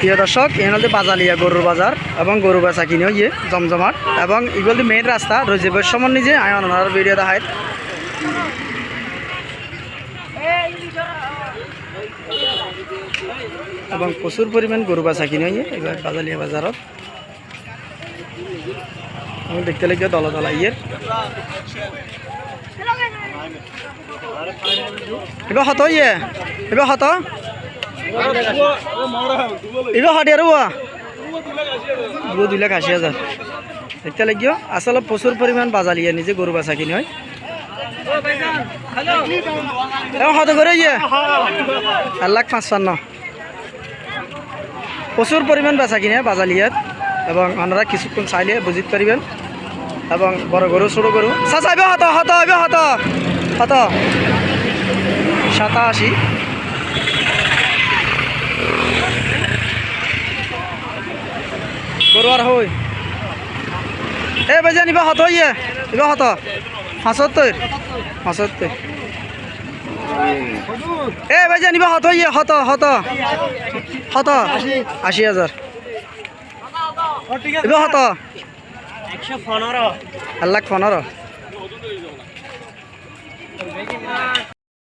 প্রিয় দর্শক এখানে বাজালিয়া গরুর বাজার এবং গরু বেচা কিনে ইয়ে জমজমাট এবং এগুলো মেইন রাস্তা রোজেবের সময় নিজে আয় অনার ভিডিও দেখায়। এবং প্রচুর পরিমাণ গরু বেচা কিনে ইয়ে এবার বাজালিয়া বাজারত। আমি দেখতে লাগে দলা দলা ইয়ের। এবার হত ইয়ে এবার হত। এবার হট আর দুটো দুই লাখ আশি হাজার দেখতে লাগিও আসলে প্রচুর পরিমাণ বাজালিয়ে নিজে গরু বেচা কিনে হয়। হত করে ইয়ে এক লাখ পাঁচপান্ন প্রচুর পরিমাণ বেচা কিনে বাজালিয়াত এবং আপনারা কিছুক্ষণ চাইলে বুঝিতে পারিবেন এবং বড় গরু ছোট গরু চাচা এবার হত হত হত। হত। সাতাশি। গরু আর হই এ বেজা নিবা হত ইয়ে এবার হত। পঁচাত্তর পঁচাত্তর এ বেজা নিবা হত ইয়ে হত হত। হত আশি হাজার এবার হত। এক লাখ পনেরো